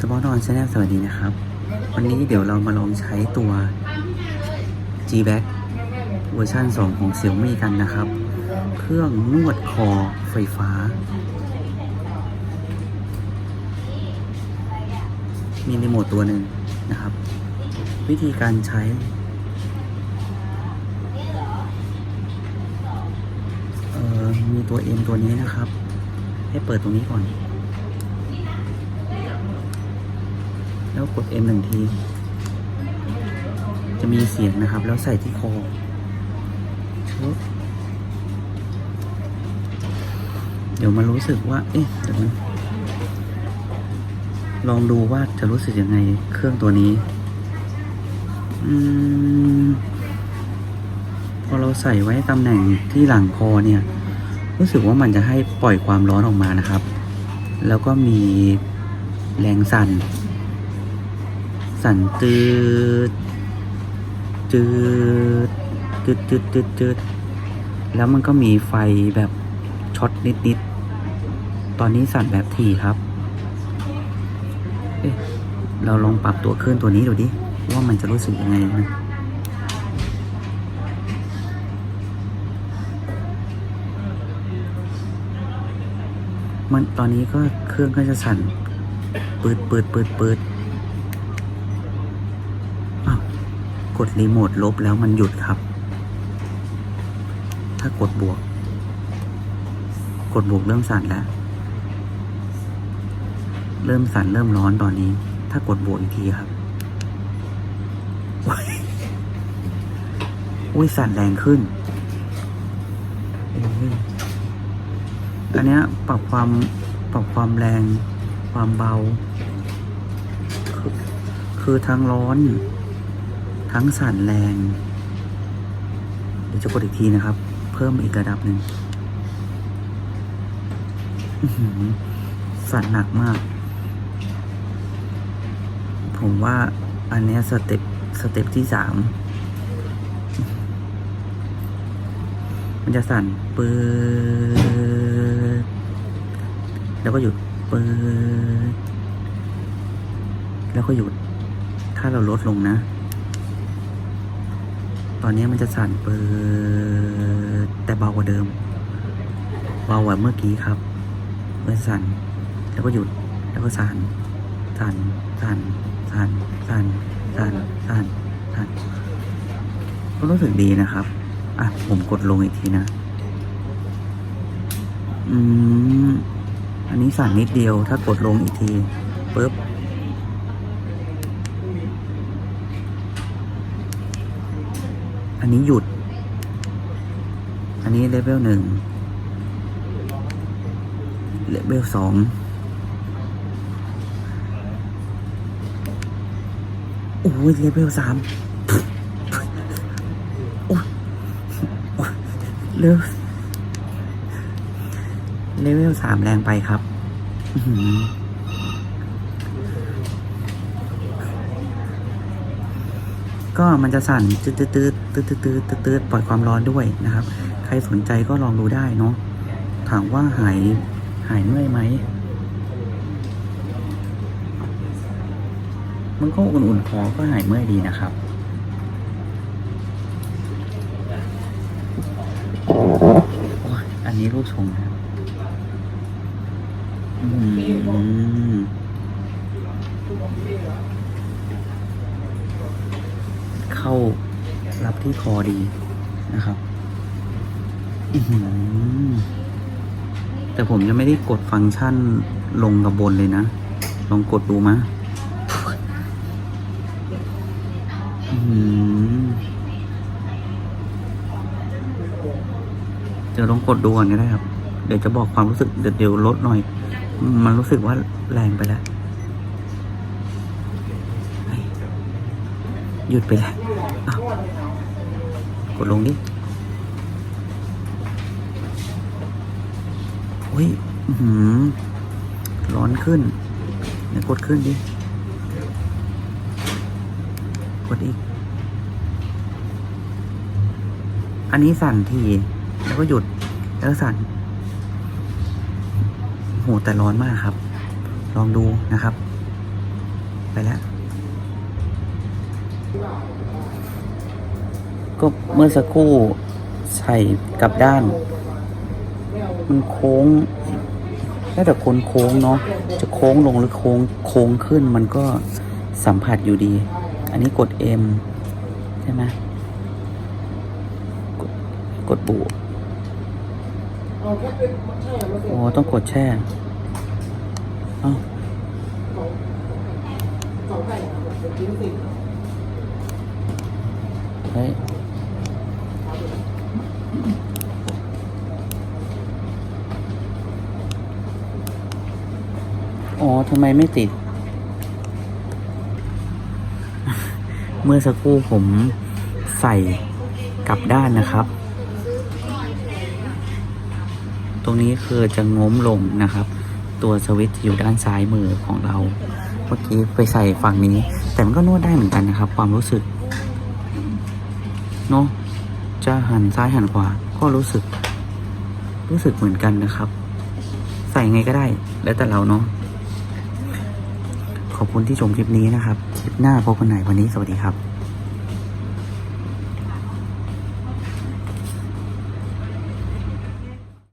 สปอร์ตอนชาแนลสวัสดีนะครับ วันนี้เดี๋ยวเรามาลองใช้ตัว G Back เวอร์ชัน2 ของ Xiaomi กันนะครับ เครื่องนวดคอไฟฟ้า มีรีโมทตัวหนึ่งนะครับ วิธีการใช้เอ่อมีตัว M ตัวนี้นะครับ ให้เปิดตรงนี้ก่อน แล้วกด M หนึ่งที จะมีเสียงนะครับ แล้วใส่ที่คอชุบเดี๋ยวมารู้สึกว่า เอ๊ะ เดี๋ยวมันลองดูว่าจะรู้สึกยังไงเครื่องตัวนี้ อืม พอเราใส่ไว้ตำแหน่งที่หลังคอเนี่ย รู้สึกว่ามันจะให้ปล่อยความร้อนออกมานะครับ แล้วก็มีแรงสั่น สั่นตืดจืดจืดจืดจืดจืดแล้วมันก็มีไฟแบบช็อตนิดๆ ตอนนี้สั่นแบบถี่ครับเอ๊ะเราลองปรับตัวเคลื่อนตัวนี้ดูดิ ว่ามันจะรู้สึกยังไงนะมันตอนนี้ก็เครื่องก็จะสั่นปืดปืดปืดปืดอ้าว กดรีโมทลบแล้วมันหยุดครับ ถ้ากดบวก กดบวกเริ่มสั่นแล้ว เริ่มสั่นเริ่มร้อนตอนนี้ ถ้ากดบวกอีกทีครับอุ้ยสั่นแรงขึ้นอันนี้ปรับความปรับความแรงความเบา คือคือทั้งร้อน ทั้งสั่นแรง เดี๋ยวจะกดอีกทีนะครับ เพิ่มอีกระดับหนึ่งสั่นหนักมาก ผมว่าอันนี้สเต็ปสเต็ปที่สามมันจะสั่นปืดแล้วก็หยุดปืดแล้วก็หยุด ถ้าเราลดลงนะ ตอนนี้มันจะสั่นปืดแต่เบากว่าเดิม เบากว่าเมื่อกี้ครับเมื่อสั่น แล้วก็หยุด แล้วก็สั่น สั่น สั่น สั่น สั่น สั่น สั่น สั่น ก็รู้สึกดีนะครับ อะ ผมกดลงอีกทีนะ อืม อันนี้สั่นนิดเดียว ถ้ากดลงอีกทีปุ๊บ อันนี้หยุด อันนี้เลเวลหนึ่งเลเวลสองโอ้ยเลเวลสามโอ้ยโอ้ยเลเวลเลเวลสามแรงไปครับ อื ก็มันจะสั่นตืดตืดตืดตืดตืดตืดตืดปล่อยความร้อนด้วยนะครับ ใครสนใจก็ลองดูได้เนาะถามว่าหายหายเมื่อยไหมมันก็อุ่นๆคอก็หายเมื่อยดีนะครับอันนี้รูปทรงนะอืม เข้ารับที่คอดีนะครับแต่ผมยังไม่ได้กดฟังก์ชันลงกับบนเลยนะ ลองกดดูมะเดี๋ยวลองกดดูก่อนก็ได้ครับ เดี๋ยวจะบอกความรู้สึกเดี๋ยวเดี๋ยวลดหน่อย มันรู้สึกว่าแรงไปแล้ว หยุดไปแล้ว กดลงดิโอ้ยหือร้อนขึ้นเดี๋ยกดขึ้นดิ กดอีก อันนี้สั่นที แล้วก็หยุด แล้วก็สั่นโหแต่ร้อนมากครับ ลองดูนะครับ ไปแล้ว ก็เมื่อสักครู่ใส่กลับด้าน มันโค้งแล้วแต่คนโค้งเนาะจะโค้งลงหรือโค้งโค้งขึ้นมันก็สัมผัสอยู่ดี อันนี้กด M ใช่ไหมกดกดบูโอ้ต้องกดแช่เอ้าเฮ้ย ทำไมไม่ติด เมื่อสักครู่ผมใส่กลับด้านนะครับ ตรงนี้คือจะง้มลงนะครับ ตัวสวิตช์อยู่ด้านซ้ายมือของเรา เมื่อกี้ไปใส่ฝั่งนี้ แต่มันก็นวดได้เหมือนกันนะครับ ความรู้สึกเนาะจะหันซ้ายหันขวาก็รู้สึก รู้สึกเหมือนกันนะครับ ใส่ไงก็ได้ แล้วแต่เราเนาะ ขอบคุณที่ชมคลิปนี้นะครับ คลิปหน้าพบกันใหม่วันนี้สวัสดีครับ